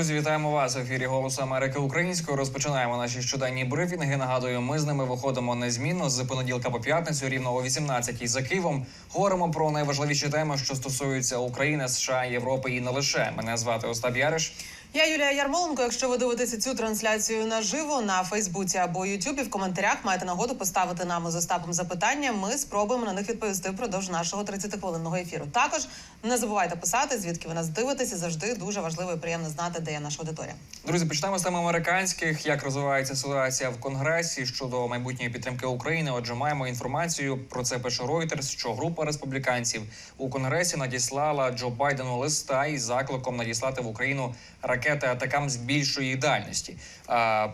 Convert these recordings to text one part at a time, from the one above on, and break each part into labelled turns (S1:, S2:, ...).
S1: Друзі, вітаємо вас в ефірі Голосу Америки Українською. Розпочинаємо наші щоденні брифінги. Нагадую, ми з ними виходимо незмінно з понеділка по п'ятницю, рівно о 18-й за Києвом. Говоримо про найважливіші теми, що стосуються України, США, Європи і не лише. Мене звати Остап Яриш.
S2: Я Юлія Ярмоленко. Якщо ви дивитеся цю трансляцію наживо на Фейсбуці або Ютубі, в коментарях маєте нагоду поставити нам з Остапом запитання. Ми спробуємо на них відповісти впродовж нашого 30-хвилинного ефіру. Також не забувайте писати, звідки ви нас дивитеся. Завжди дуже важливо і приємно знати, де є наша аудиторія.
S1: Друзі, почнемо з теми американських. Як розвивається ситуація в Конгресі щодо майбутньої підтримки України? Отже, маємо інформацію про це. Пише Reuters, що група республіканців у Конгресі надіслала Джо Байдену листа із закликом надіслати в Україну ракети атакам з більшої дальності.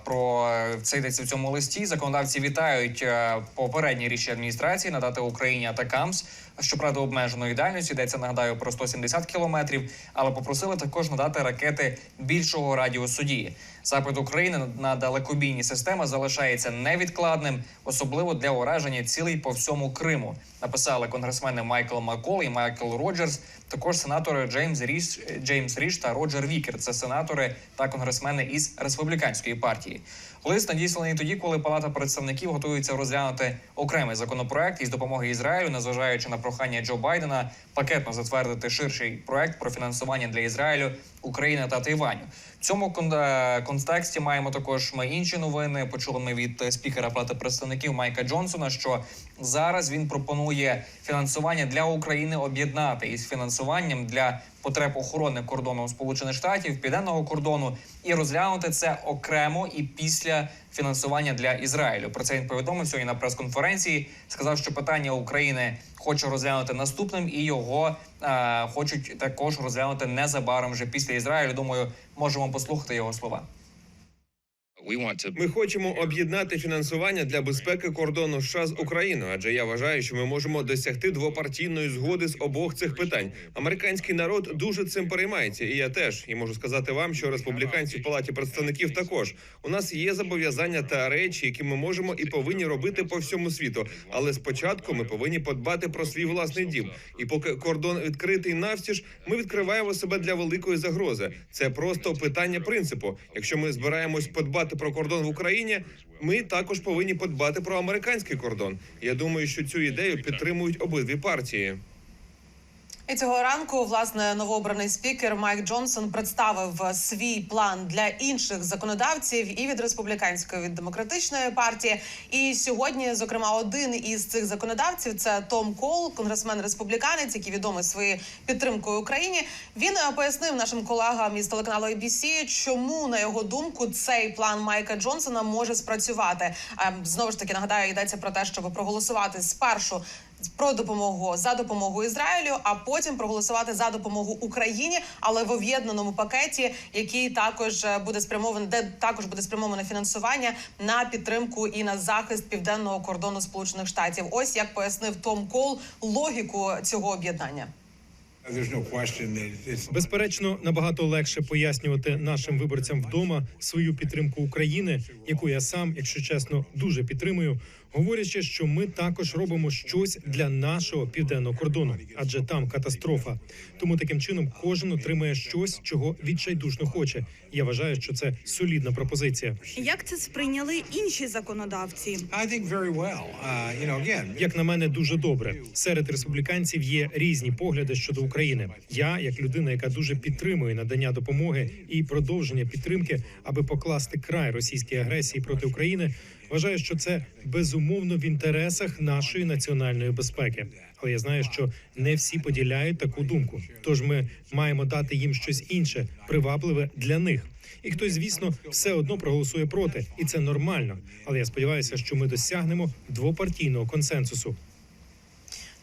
S1: Про це йдеться в цьому листі. Законодавці вітають попередні попереднє рішення адміністрації надати Україні атакамс. Щоправда, обмеженої дальності йдеться, нагадаю, про 170 кілометрів, але попросили також надати ракети більшого радіусу дії. Запит України на- далекобійні системи залишається невідкладним, особливо для ураження цілей по всьому Криму. Написали конгресмени Майкл Маккол і Майкл Роджерс. Також сенатори Джеймс Ріш, Джеймс Ріш та Роджер Вікер. Це сенатори та конгресмени із республіканської партії. Лист надісланий тоді, коли Палата представників готується розглянути окремий законопроект із допомоги Ізраїлю, незважаючи на прохання Джо Байдена пакетно затвердити ширший проект про фінансування для Ізраїлю, України та Тайваню. В цьому е, контексті маємо також ми інші новини. Почули ми від е, спікера Палати представників Майка Джонсона, що зараз він пропонує фінансування для України об'єднати із фінансуванням для потреб охорони кордону Сполучених Штатів, південного кордону, і розглянути це окремо і після фінансування для Ізраїлю. Про це він повідомив сьогодні на прес-конференції. Сказав, що питання України хоче розглянути наступним, і його е, хочуть також розглянути незабаром вже після Ізраїлю. Думаю, можемо послухати його слова.
S3: Ми хочемо об'єднати фінансування для безпеки кордону США з Україною, адже я вважаю, що ми можемо досягти двопартійної згоди з обох цих питань. Американський народ дуже цим переймається, і я теж і можу сказати вам, що республіканці в палаті представників також у нас є зобов'язання та речі, які ми можемо і повинні робити по всьому світу. Але спочатку ми повинні подбати про свій власний дім. І поки кордон відкритий навстіж, ми відкриваємо себе для великої загрози. Це просто питання принципу. Якщо ми збираємось подбати про кордон в Україні, ми також повинні подбати про американський кордон. Я думаю, що цю ідею підтримують обидві партії.
S2: І цього ранку власне новообраний спікер Майк Джонсон представив свій план для інших законодавців і від республіканської і від демократичної партії. І сьогодні, зокрема, один із цих законодавців це Том Кол, конгресмен республіканець, який відомий своєю підтримкою Україні. Він е, пояснив нашим колегам із телеканалу ABC, чому на його думку цей план Майка Джонсона може спрацювати. Ем, Знову ж таки нагадаю, йдеться про те, щоб проголосувати спершу про допомогу за допомогу Ізраїлю, а потім проголосувати за допомогу Україні, але в об'єднаному пакеті, який також е, буде спрямований, де також буде спрямоване фінансування на підтримку і на захист південного кордону Сполучених Штатів. Ось як пояснив Том Кол логіку цього об'єднання.
S4: Безперечно, набагато легше пояснювати нашим виборцям вдома свою підтримку України, яку я сам, якщо чесно, дуже підтримую, говорячи, що ми також робимо щось для нашого південного кордону, адже там катастрофа. Тому таким чином кожен отримає щось, чого відчайдушно хоче. Я вважаю, що це солідна пропозиція.
S5: Як це сприйняли інші законодавці?
S6: Uh,
S4: Як на мене, дуже добре. Серед республіканців є різні погляди щодо України. Я, як людина, яка дуже підтримує надання допомоги і продовження підтримки, аби покласти край російській агресії проти України, вважаю, що це безумовно в інтересах нашої національної безпеки. Але я знаю, що не всі поділяють таку думку. Тож ми маємо дати їм щось інше, привабливе для них. І хтось, звісно, все одно проголосує проти, і це нормально. Але я сподіваюся, що ми досягнемо двопартійного консенсусу.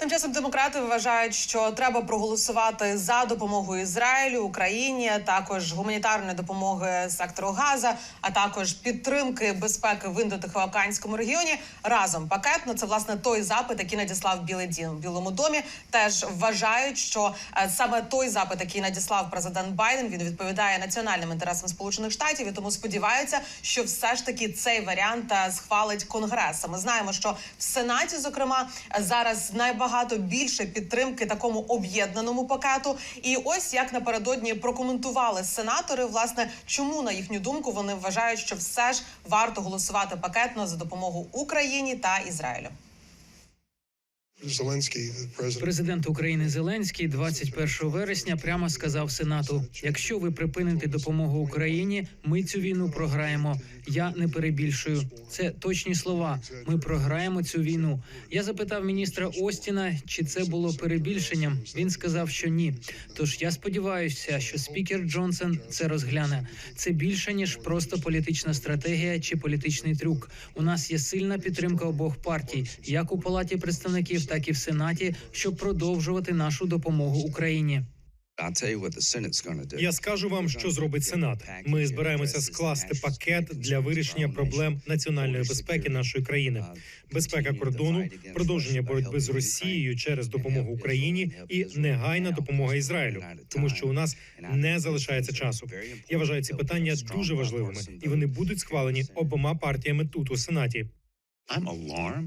S2: Тим часом демократи вважають, що треба проголосувати за допомогу Ізраїлю, Україні, також гуманітарної допомоги сектору Газа, а також підтримки безпеки в індотихоокеанському регіоні разом пакетно. Це власне той запит, який надіслав Білий Дім в Білому домі. Теж вважають, що е, саме той запит, який надіслав президент Байден, він відповідає національним інтересам Сполучених Штатів і тому сподіваються, що все ж таки цей варіант е, схвалить Конгрес. Ми знаємо, що в Сенаті, зокрема, е, зараз найбагатший набагато більше підтримки такому об'єднаному пакету. І ось як напередодні прокоментували сенатори, власне, чому на їхню думку вони вважають, що все ж варто голосувати пакетно за допомогу Україні та Ізраїлю.
S7: The.
S8: Президент України Зеленський 21 вересня прямо сказав Сенату: якщо ви припините допомогу Україні, ми цю війну програємо. Я не перебільшую. Це точні слова. Ми програємо цю війну. Я запитав міністра Остіна, чи це було перебільшенням. Він сказав, що ні. Тож я сподіваюся, що спікер Джонсон це розгляне. Це більше ніж просто політична стратегія чи політичний трюк. У нас є сильна підтримка обох партій, як у палаті представників, так і в сенаті, щоб продовжувати нашу допомогу Україні.
S4: Я скажу вам, що зробить Сенат. Ми збираємося скласти пакет для вирішення проблем національної безпеки нашої країни, безпека кордону, продовження боротьби з Росією через допомогу Україні і негайна допомога Ізраїлю, тому що у нас не залишається часу. Я вважаю ці питання дуже важливими, і вони будуть схвалені обома партіями тут у сенаті.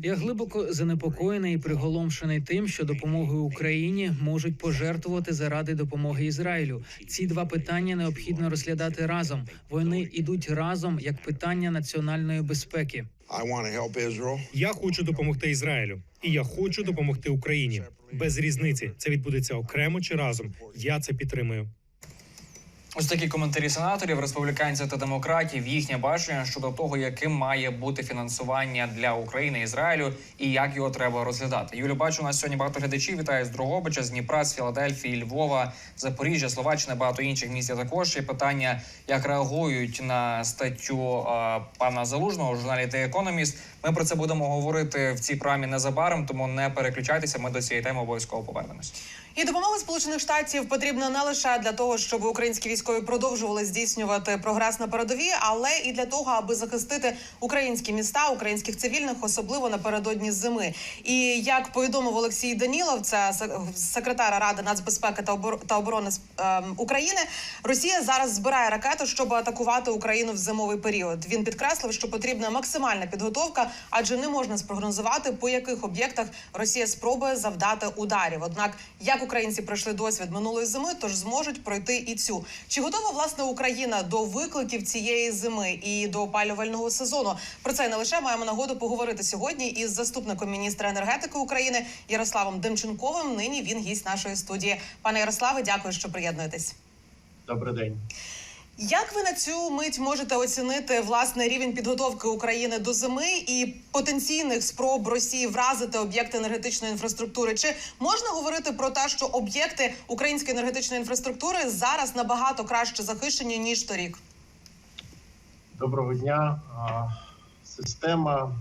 S8: Я глибоко занепокоєний і приголомшений тим, що допомогою Україні можуть пожертвувати заради допомоги Ізраїлю. Ці два питання необхідно розглядати разом. Вони йдуть разом як питання національної безпеки.
S7: I want to help Israel.
S4: Я хочу допомогти Ізраїлю, і я хочу допомогти Україні. Без різниці це відбудеться окремо чи разом. Я це підтримую.
S1: Ось такі коментарі сенаторів, республіканців та демократів, їхнє бачення щодо того, яким має бути фінансування для України Ізраїлю, і як його треба розглядати. Юлю, бачу, у нас сьогодні багато глядачів. Вітаю з Дрогобича, з Дніпра, з Філадельфії, Львова, Запоріжжя, Словаччини, багато інших місць. є Також є питання, як реагують на статтю е, пана Залужного у журналі The Economist. Ми про це будемо говорити в цій програмі незабаром, тому не переключайтеся. Ми до цієї теми обов'язково повернемось.
S2: І допомога Сполучених Штатів потрібна не лише для того, щоб українські військові продовжували здійснювати прогрес на передовій, але і для того, аби захистити українські міста, українських цивільних, особливо напередодні зими. І як повідомив Олексій Данілов, це секретар Ради нацбезпеки та обор- та оборони ем, України, Росія зараз збирає ракети, щоб атакувати Україну в зимовий період. Він підкреслив, що потрібна максимальна підготовка, адже не можна спрогнозувати, по яких об'єктах Росія спробує завдати ударів. Однак, як українці пройшли досвід минулої зими, тож зможуть пройти і цю. Чи готова власне Україна до викликів цієї зими і до опалювального сезону? Про це не лише маємо нагоду поговорити сьогодні із заступником міністра енергетики України Ярославом Демченковим. Нині він гість нашої студії. Пане Ярославе, дякую, що приєднуєтесь.
S9: Добрий день.
S2: Як ви на цю мить можете оцінити власне рівень підготовки України до зими і потенційних спроб Росії вразити об'єкти енергетичної інфраструктури? Чи можна говорити про те, що об'єкти української енергетичної інфраструктури зараз набагато краще захищені ніж торік?
S9: Доброго дня. Система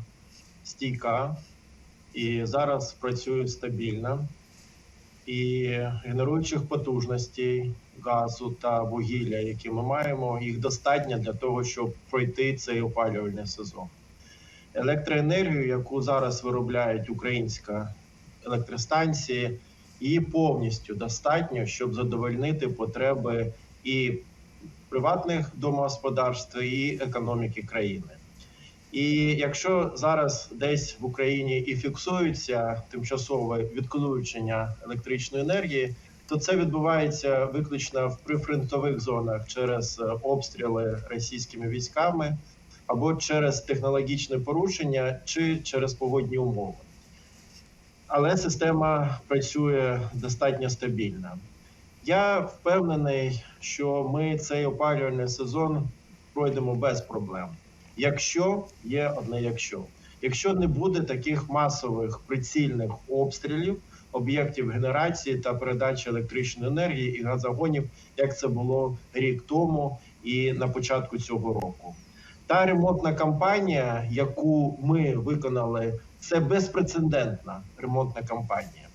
S9: стійка і зараз працює стабільно. І генеруючих потужностей газу та вугілля, які ми маємо, їх достатньо для того, щоб пройти цей опалювальний сезон. Електроенергію, яку зараз виробляють українська електростанції, її повністю достатньо, щоб задовольнити потреби і приватних домогосподарств і економіки країни. І якщо зараз десь в Україні і фіксується тимчасове відключення електричної енергії, то це відбувається виключно в прифронтових зонах через е, обстріли російськими військами або через технологічне порушення чи через погодні умови. Але система працює достатньо стабільно. Я впевнений, що ми цей опалювальний сезон пройдемо без проблем. Якщо є одне якщо. Якщо не буде таких масових прицільних обстрілів об'єктів генерації та передачі електричної енергії і газогонів, як це було рік тому і на початку цього року. Та ремонтна кампанія, яку ми виконали, це безпрецедентна ремонтна кампанія.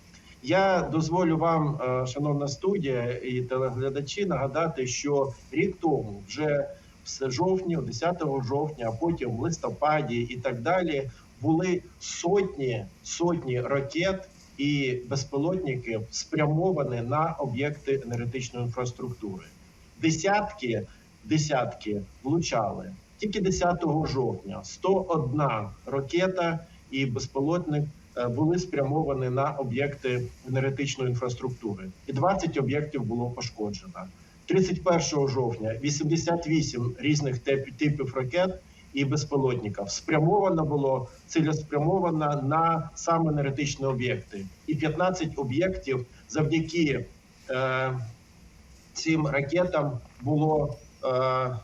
S9: Я дозволю вам, е, шановна студія і телеглядачі, нагадати, що рік тому, вже в жовтні, 10 жовтня, а потім в листопаді і так далі, були сотні сотні ракет і безпілотників спрямовані на об'єкти енергетичної інфраструктури. Десятки, десятки влучали. Тільки 10 жовтня 101 ракета і безпілотник е, були спрямовані на об'єкти енергетичної інфраструктури, і 20 об'єктів було пошкоджено. 31 жовтня 88 різних типів ракет і безпілотників спрямовано було цілеспрямовано на саме енергетичні об'єкти, і 15 об'єктів завдяки е, цим ракетам було е, е,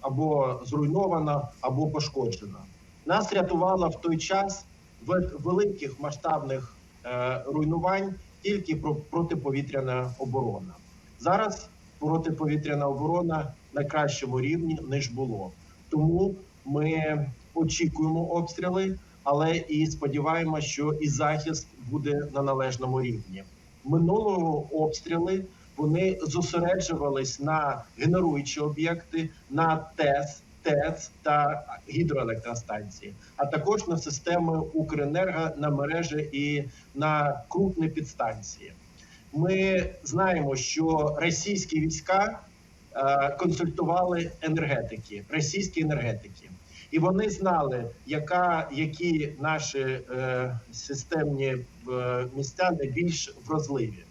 S9: або зруйновано, або пошкоджено. Нас рятувала в той час в великих масштабних е, руйнувань тільки про- протиповітряна оборона. Зараз протиповітряна оборона на кращому рівні ніж було. Тому ми очікуємо обстріли, але і сподіваємося, що і захист буде на належному рівні. Минулого обстріли вони зосереджувались на генеруючі об'єкти, на ТЕС, ТЕЦ та гідроелектростанції, а також на системи Укренерго, на мережі і на крупні підстанції. Ми знаємо, що російські війська е, консультували енергетики, російські енергетики, і вони знали, яка які наші е, системні е, місця найбільш вразливі.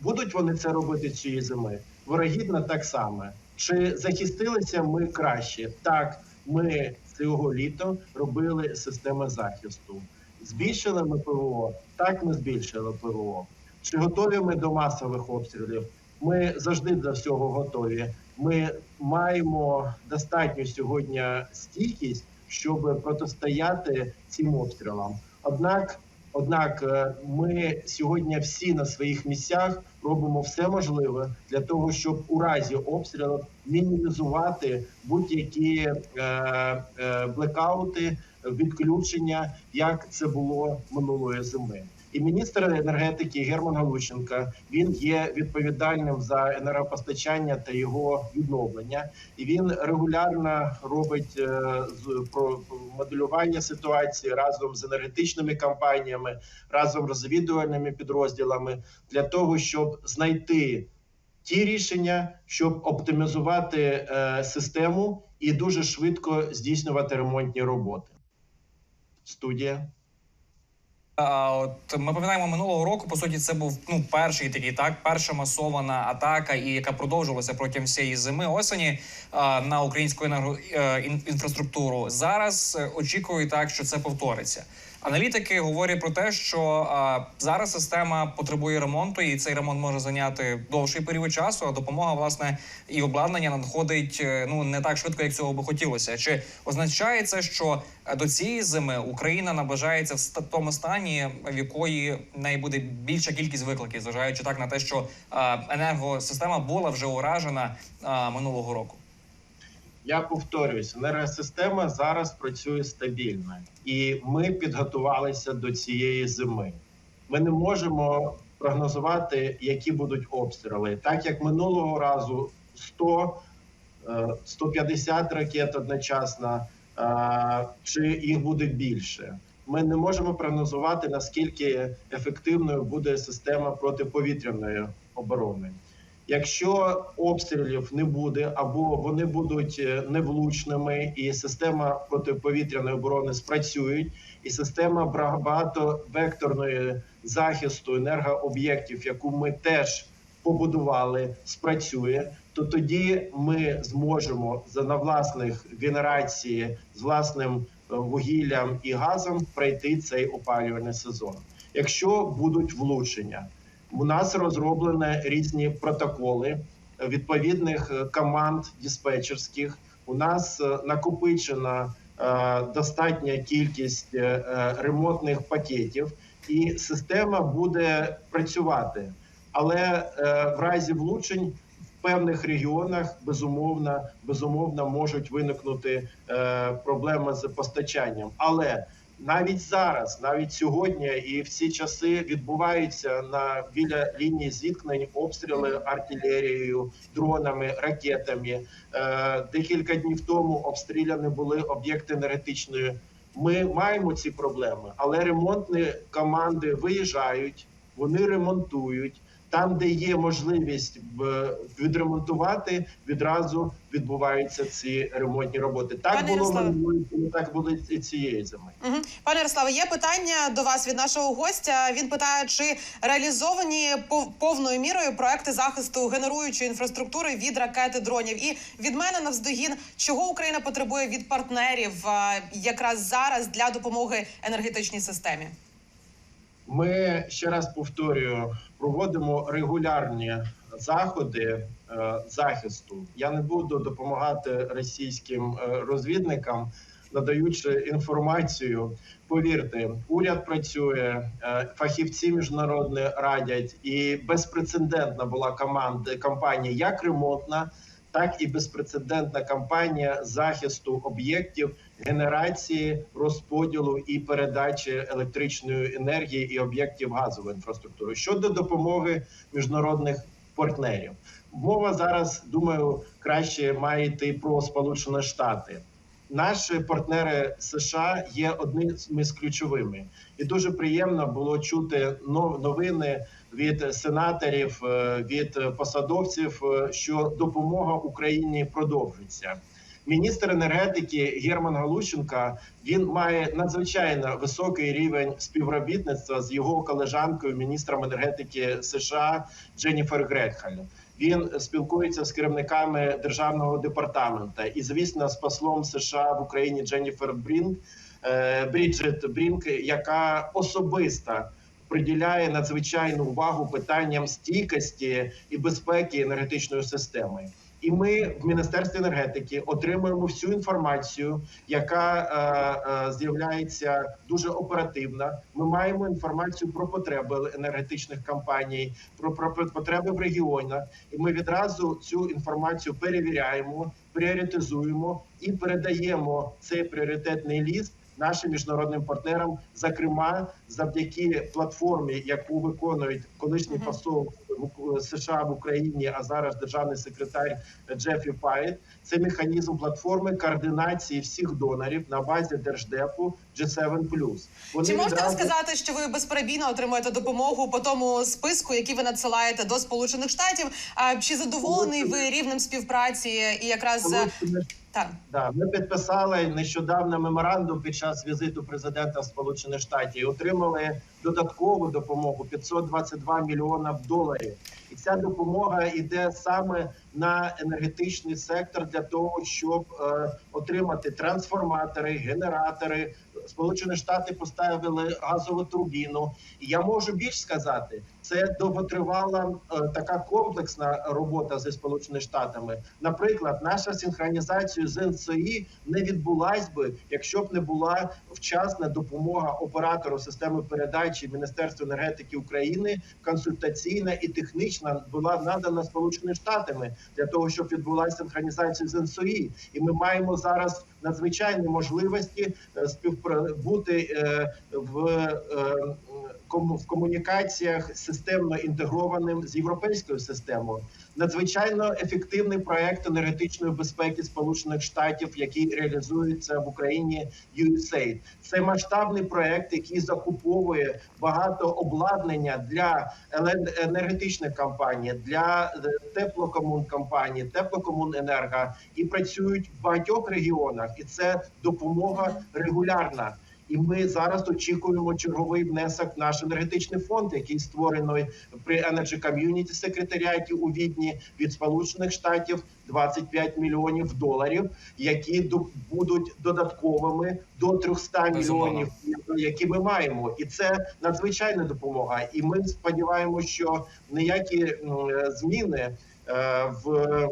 S9: Будуть вони це робити цієї зими? Вирогідно так само. Чи захистилися ми краще? Так, ми цього літа робили системи захисту. Збільшили ми ПВО? Так, ми збільшили ПВО. Чи готові ми до масових обстрілів? Ми завжди до всього готові. Ми маємо достатню сьогодні стійкість, щоб протистояти цим обстрілам. Однак, однак, е, ми сьогодні всі на своїх місцях робимо все можливе для того, щоб у разі обстрілів мінімізувати будь-які е, е, блекаути, відключення, як це було минулої зими. І міністр енергетики Герман Галущенко він є відповідальним за енергопостачання та його відновлення, і він регулярно робить е, про моделювання ситуації разом з енергетичними компаніями, разом з розвідувальними підрозділами для того, щоб знайти ті рішення, щоб оптимізувати е, систему і дуже швидко здійснювати ремонтні роботи. Студія.
S1: А от ми пам'ятаємо минулого року. По суті, це був ну перший такий так, перша масована атака, і яка продовжувалася протягом всієї зими осені а, на українську енерго е, інфраструктуру. Зараз е, очікую так, що це повториться. Аналітики говорять про те, що а, зараз система потребує ремонту, і цей ремонт може зайняти довший період часу. А допомога власне і обладнання надходить е, ну не так швидко, як цього би хотілося. Чи означає це, що е, до цієї зими Україна наближається в тому стані, в якої в неї буде більша кількість викликів, зважаючи так на те, що а, енергосистема була вже уражена а, минулого року.
S9: Я повторююсь, енергосистема зараз працює стабільно, і ми підготувалися до цієї зими. Ми не можемо прогнозувати, які будуть обстріли, так як минулого разу 100, е, 150 ракет одночасно, е, чи їх буде більше. Ми не можемо прогнозувати наскільки ефективною буде система протиповітряної оборони. Якщо обстрілів не буде, або вони будуть е, невлучними, і система протиповітряної оборони спрацюють, і система багатовекторної захисту енергооб'єктів, яку ми теж побудували, спрацює, то тоді ми зможемо за на власних генерації з власним е, вугіллям і газом пройти цей опалювальний сезон. Якщо будуть влучення, у нас розроблені різні протоколи відповідних е, команд диспетчерських. У нас е, накопичена е, достатня кількість ремонтних пакетів, і система буде працювати. Але в разі влучень в певних регіонах безумовно, безумовно можуть виникнути проблеми з постачанням. Але навіть зараз, навіть сьогодні, і в ці часи відбуваються на біля лінії зіткнень обстріли артилерією, дронами, ракетами. Е, декілька днів тому обстріляні були об'єкти енергетичної. Ми маємо ці проблеми, але ремонтні команди виїжджають, вони ремонтують. Там, де є можливість відремонтувати, відразу відбуваються ці ремонтні роботи. Так
S2: Пане
S9: було
S2: Ярославе.
S9: минулої так було і цієї зими.
S2: Угу. Пане Ярославе, є питання до вас від нашого гостя. Він питає, чи реалізовані пов- повною мірою проекти захисту генеруючої інфраструктури від ракети дронів. І від мене навздогін, чого Україна потребує від партнерів якраз зараз для допомоги енергетичній системі.
S9: Ми ще раз повторюю, проводимо регулярні заходи е, захисту. Я не буду допомагати російським е, розвідникам, надаючи інформацію. Повірте, уряд працює, е, фахівці міжнародні радять, і безпрецедентна була команда кампанія як ремонтна, так і безпрецедентна кампанія захисту об'єктів генерації, розподілу і передачі електричної енергії і об'єктів газової інфраструктури щодо допомоги міжнародних партнерів. Мова зараз думаю краще має йти про Сполучені Штати. Наші партнери США є одними з ключовими, і дуже приємно було чути нов- новини від сенаторів, е, від посадовців, е, що допомога Україні продовжиться. Міністр енергетики Герман Галущенка він має надзвичайно високий рівень співробітництва з його колежанкою, міністром енергетики США Дженніфер Гретхаль. Він спілкується з керівниками державного департамента і, звісно, з послом США в Україні Дженніфер Брінк е, Бріджит Брінк, яка особисто приділяє надзвичайну увагу питанням стійкості і безпеки енергетичної системи. І ми в міністерстві енергетики отримуємо всю інформацію, яка е, е, з'являється дуже оперативна. Ми маємо інформацію про потреби енергетичних компаній, про, про потреби в регіонах, і ми відразу цю інформацію перевіряємо, пріоритизуємо і передаємо цей пріоритетний ліст нашим міжнародним партнерам, зокрема завдяки платформі, яку виконують колишній посол США в Україні, а зараз державний секретар Джефрі Пайт. Це механізм платформи координації всіх донорів на базі держдепу G7+. Вони
S2: Чи можете
S9: відразу-
S2: сказати, що ви безперебійно отримуєте допомогу по тому списку, який ви надсилаєте до Сполучених Штатів? А чи задоволений ви рівнем співпраці і якраз е, так?
S9: Да, ми підписали нещодавно меморандум під час візиту президента Сполучених Штатів і отримали додаткову допомогу 522 мільйона доларів. І ця допомога йде саме на енергетичний сектор для того, щоб е, отримати трансформатори, генератори. Сполучені Штати поставили газову турбіну. І я можу більш сказати, це довготривала е, така комплексна робота зі сполученими штатами. Наприклад, наша синхронізація з НСІ не відбулась би, якщо б не була вчасна допомога оператору системи передачі Міністерства енергетики України, консультаційна і технічна була надана Сполученими Штатами для того, щоб відбулася синхронізація з НСОІ. І ми маємо зараз надзвичайні можливості е, співпра... бути е, в. в комунікаціях системно інтегрованим з європейською системою. Надзвичайно ефективний проект енергетичної безпеки Сполучених Штатів, який реалізується в Україні USAID. Це масштабний проект, який закуповує багато обладнання для енергетичних компаній, для е, теплокомункомпаній, теплокомуненерго і працюють в багатьох регіонах, і це допомога регулярна. І ми зараз очікуємо черговий внесок в наш енергетичний фонд, який створений при Energy Community секретаріаті у Відні від Сполучених Штатів 25 мільйонів доларів, які будуть додатковими до 300 мільйонів, які ми маємо, і це надзвичайна допомога. І ми сподіваємося, що ніякі зміни е,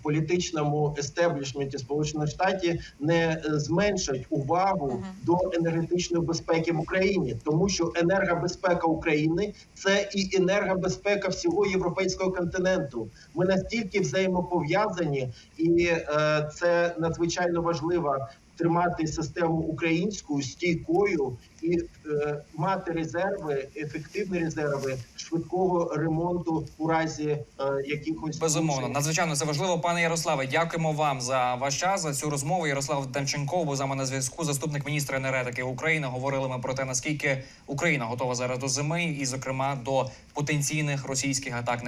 S9: в політичному естеблішменті Сполучених Штатів не е, зменшать увагу
S2: Мгм.
S9: до енергетичної безпеки в Україні, тому що енергобезпека України це і енергобезпека всього європейського континенту. Ми настільки взаємопов'язані, і е, це надзвичайно важлива тримати систему українську стійкою і е, мати резерви, ефективні резерви швидкого ремонту у разі е, якихось
S1: Безумовно, надзвичайно це важливо, пане Ярославе. Дякуємо вам за ваш час за цю розмову. Ярослав Демченков був з нами на зв'язку. Заступник міністра енергетики України. Говорили ми про те, наскільки Україна готова зараз до зими, і, зокрема, до потенційних російських атак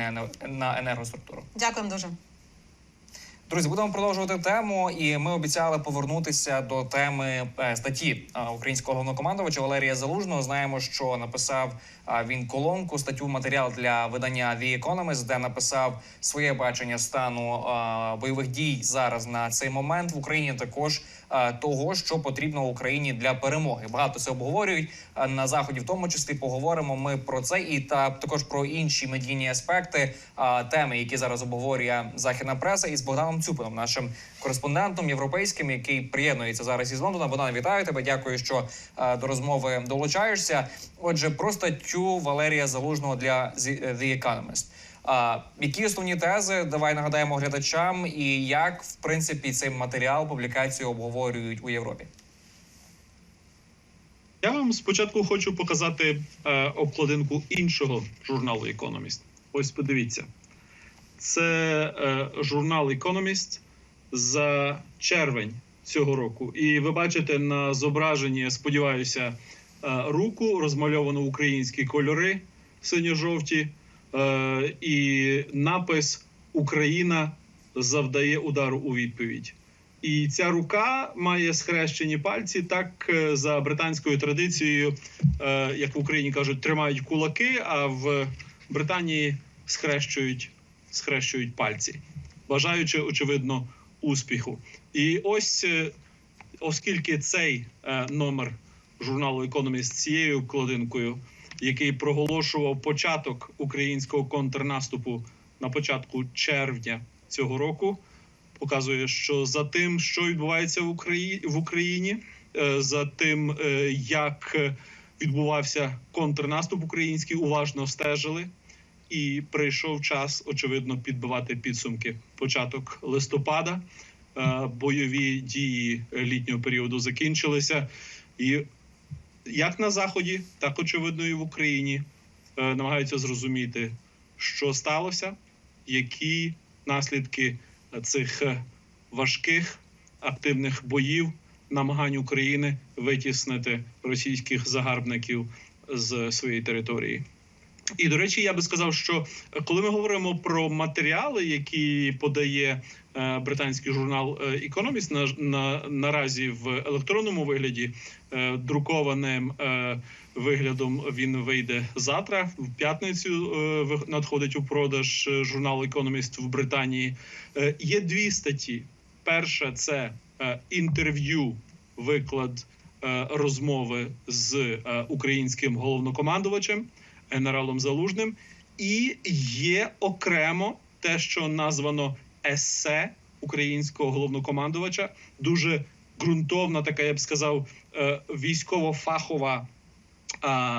S1: на енергоструктуру.
S2: Дякуємо дуже.
S1: Друзі, будемо продовжувати тему, і ми обіцяли повернутися до теми е, статті е, українського головнокомандувача Валерія Залужного. Знаємо, що написав е, він колонку, статтю матеріал для видання The Economist, де написав своє бачення стану бойових дій зараз на цей момент в Україні. Також того, що потрібно Україні для перемоги. Багато це обговорюють е, на заході, в тому числі поговоримо ми про це і та також про інші медійні аспекти е, теми, які зараз обговорює західна преса, із Богданом Цюпином, нашим кореспондентом європейським, який приєднується зараз із Лондона. Богдан, вітаю тебе. Дякую, що е, до розмови долучаєшся. Отже, про статтю Валерія Залужного для The Economist. Які основні тези? Давай нагадаємо глядачам, і як в принципі цей матеріал публікацію обговорюють у Європі.
S10: Я вам спочатку хочу показати е, обкладинку іншого журналу Economist. Ось подивіться. Це е, журнал Economist за червень цього року. І ви бачите на зображенні, сподіваюся, е, руку розмальовано українські кольори синьо-жовті, е, і напис Україна завдає удару у відповідь. І ця рука має схрещені пальці. Так е, за британською традицією, е, як в Україні кажуть, тримають кулаки, а в Британії схрещують, схрещують пальці, бажаючи очевидно успіху. І ось е, оскільки цей е, номер журналу Economist з цією вкладинкою, який проголошував початок українського контрнаступу на початку червня цього року показує, що за тим, що відбувається в Україні в Україні, е, за тим, е, як відбувався контрнаступ український, уважно стежили. І прийшов час, очевидно, підбивати підсумки. Початок листопада е, бойові дії літнього періоду закінчилися, і як на заході, так очевидно, і в Україні е, намагаються зрозуміти, що сталося, які наслідки цих е, важких активних боїв, намагань України витіснити російських загарбників з своєї території. І до речі, я би сказав, що е, коли ми говоримо про матеріали, які подає британський журнал е, Economist на, на наразі в електронному вигляді, е, друкованим е, виглядом він вийде завтра. В п'ятницю е, надходить у продаж е, журнал Economist в Британії. Е, Є дві статті. Перша це е, інтерв'ю, виклад е, розмови з е, українським головнокомандувачем генералом Залужним, і є окремо те, що названо есе українського головнокомандувача, дуже ґрунтовна, така я б сказав, е, військово-фахова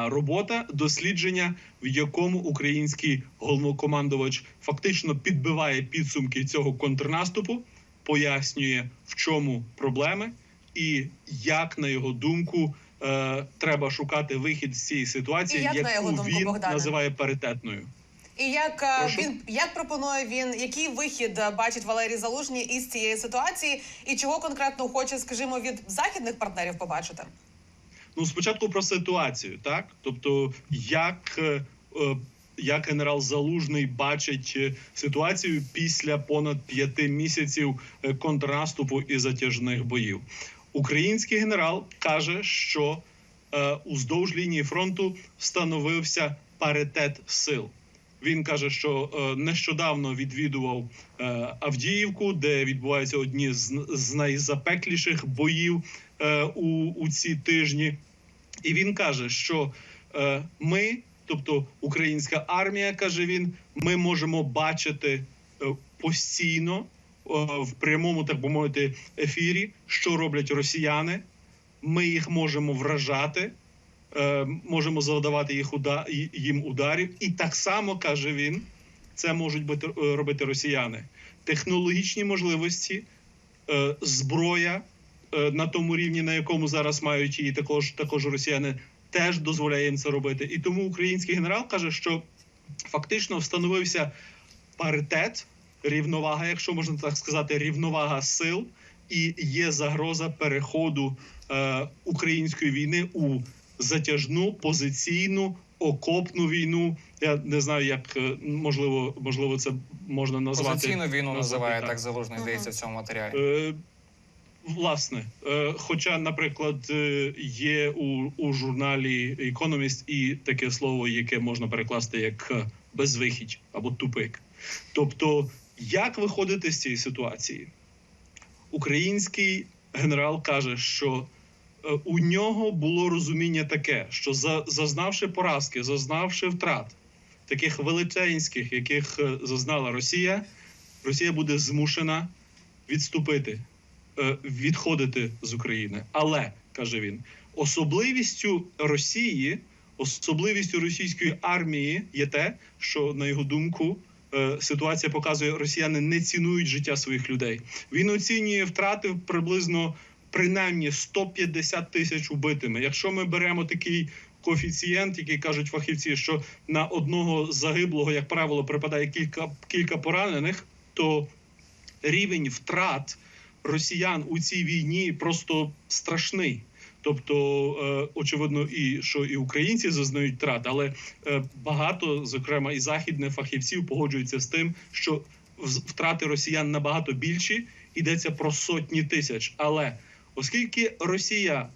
S10: робота дослідження, в якому український головнокомандувач фактично підбиває підсумки цього контрнаступу, пояснює, в чому проблеми, і як на його думку. е, Треба шукати вихід з цієї ситуації,
S2: як, на його думку,
S10: він
S2: Богдане?
S10: називає паритетною.
S2: І як е,
S10: Прошу?
S2: він як пропонує він, який вихід е, бачить Валерій Залужній із цієї ситуації, і чого конкретно хоче, скажімо, від західних партнерів побачити?
S10: Ну, спочатку про ситуацію, так тобто, як, е, як генерал Залужний бачить ситуацію після понад п'яти місяців контрнаступу і затяжних боїв. Український генерал каже, що е, уздовж лінії фронту встановився паритет сил. Він каже, що е, нещодавно відвідував е, Авдіївку, де відбуваються одні з, найзапекліших боїв е, у, ці тижні. І він каже, що ми, тобто українська армія, каже він, ми можемо бачити постійно в прямому, так би мовити, ефірі, що роблять росіяни. Ми їх можемо вражати, можемо завдавати їх уда, їм ударів. І так само каже він, це можуть бути е, робити росіяни. Технологічні можливості, е, зброя, е, на тому рівні, на якому зараз мають її також, також росіяни, теж дозволяє їм це робити. І тому український генерал каже, що фактично встановився паритет, рівновага, якщо можна так сказати, рівновага сил, і є загроза переходу е, української війни у затяжну позиційну окопну війну. Я не знаю, як е, можливо, можливо, це можна назвати
S1: Позиційну війну називає
S10: так.
S1: так залужний, здається, в цьому матеріалі.
S10: Е, Власне, е, хоча, наприклад, е, є у, у журналі Economist і таке слово, яке можна перекласти як безвихідь або тупик. Тобто, як виходити з цієї ситуації? Український генерал каже, що у нього було розуміння таке, що за, зазнавши поразки, зазнавши втрат, таких величезних, яких е, зазнала Росія, Росія буде змушена відступити, е, відходити з України. Але каже він, особливістю Росії, особливістю російської армії є те, що на його думку. е, Ситуація показує, росіяни не цінують життя своїх людей. Він оцінює втрати приблизно принаймні 150 тисяч убитими. Якщо ми беремо такий коефіцієнт, який кажуть фахівці, що на одного загиблого, як правило, припадає кілька кілька поранених, то рівень втрат росіян у цій війні просто страшний. Тобто, е, очевидно, і що і українці зазнають втрат, але е, багато, зокрема, і західних фахівців погоджуються з тим, що втрати росіян набагато більші, йдеться про сотні тисяч. Але оскільки Росія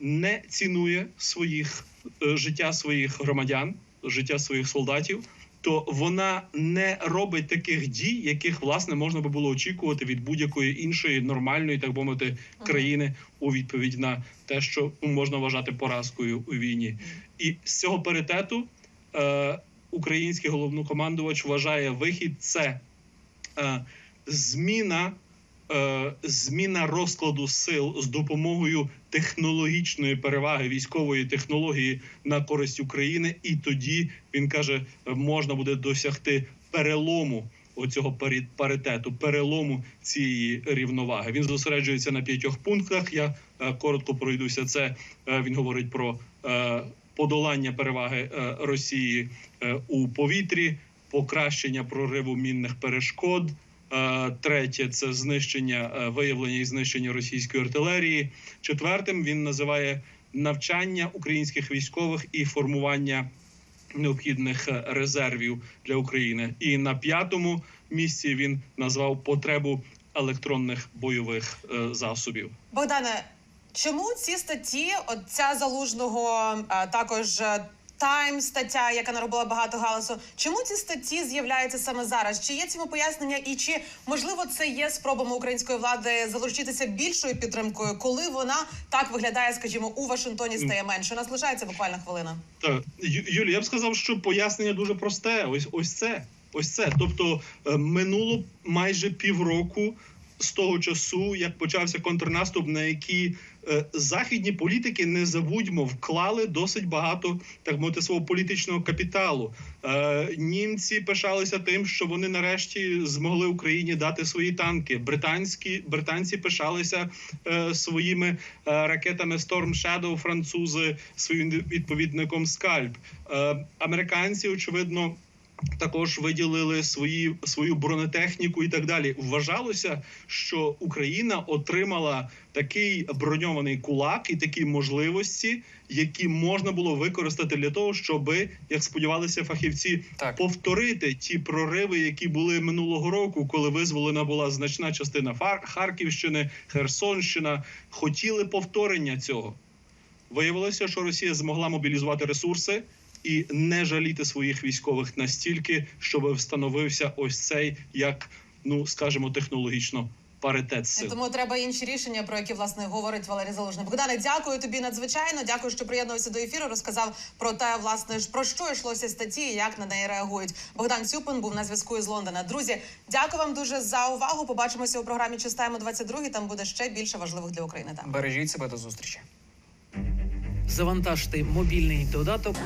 S10: не цінує своїх е, життя своїх громадян, життя своїх солдатів, то вона не робить таких дій, яких власне можна би було очікувати від будь-якої іншої нормальної, так би мовити, країни у відповідь на те, що можна вважати поразкою у війні. І з цього паритету е, український головнокомандувач вважає вихід це е, зміна. Е, Зміна розкладу сил з допомогою технологічної переваги військової технології на користь України, і тоді він каже, можна буде досягти перелому оцього паритету, перелому цієї рівноваги. Він зосереджується на п'ятьох пунктах. Я е, коротко пройдуся. Це е, він говорить про подолання переваги Росії у повітрі, покращення прориву мінних перешкод. Е, Третє це знищення е, виявлення і знищення російської артилерії. Четвертим він називає навчання українських військових і формування необхідних е, резервів для України. І на п'ятому місці він назвав потребу електронних бойових засобів.
S2: Богдане, чому ці статті, от ця залужного, також е, Тайм стаття, яка наробила багато галасу. Чому ці статті з'являються саме зараз? Чи є цьому пояснення, і чи можливо це є спробами української влади залучитися більшою підтримкою, коли вона так виглядає, скажімо, у Вашингтоні стає менше? У нас лишається буквально хвилина.
S10: Так, Юлі, я б сказав, що пояснення дуже просте. Ось ось це. Ось це. Тобто е, минуло майже півроку з того часу, як почався контрнаступ, на який е, західні політики не забудьмо вклали досить багато так мовити свого політичного капіталу. Е, німці пишалися тим, що вони нарешті змогли Україні дати свої танки. Британські британці пишалися е, своїми ракетами Storm Shadow, французи своїм відповідником Скальп. Американці, очевидно. Також виділили свої свою бронетехніку і так далі. Вважалося, що Україна отримала такий броньований кулак і такі можливості, які можна було використати для того, щоб, як сподівалися фахівці,
S1: Так.
S10: повторити ті прориви, які були минулого року, коли визволена була значна частина Харківщини, Херсонщина. Хотіли повторення цього. Виявилося, що Росія змогла мобілізувати ресурси і не жаліти своїх військових настільки, щоб встановився ось цей, як ну скажімо, технологічно паритет сил.
S2: тому треба інші рішення, про які власне говорить Валерій Залужний. Богдане, дякую тобі надзвичайно. Дякую, що приєднувався до ефіру. Розказав про те, власне ж про що йшлося статті, і як на неї реагують. Богдан Цюпин був на зв'язку із Лондона. Друзі, дякую вам дуже за увагу. Побачимося у програмі Чистаємо 22 Там буде ще більше важливих для України. Там.
S1: Бережіть себе до зустрічі.
S8: Завантажте мобільний додаток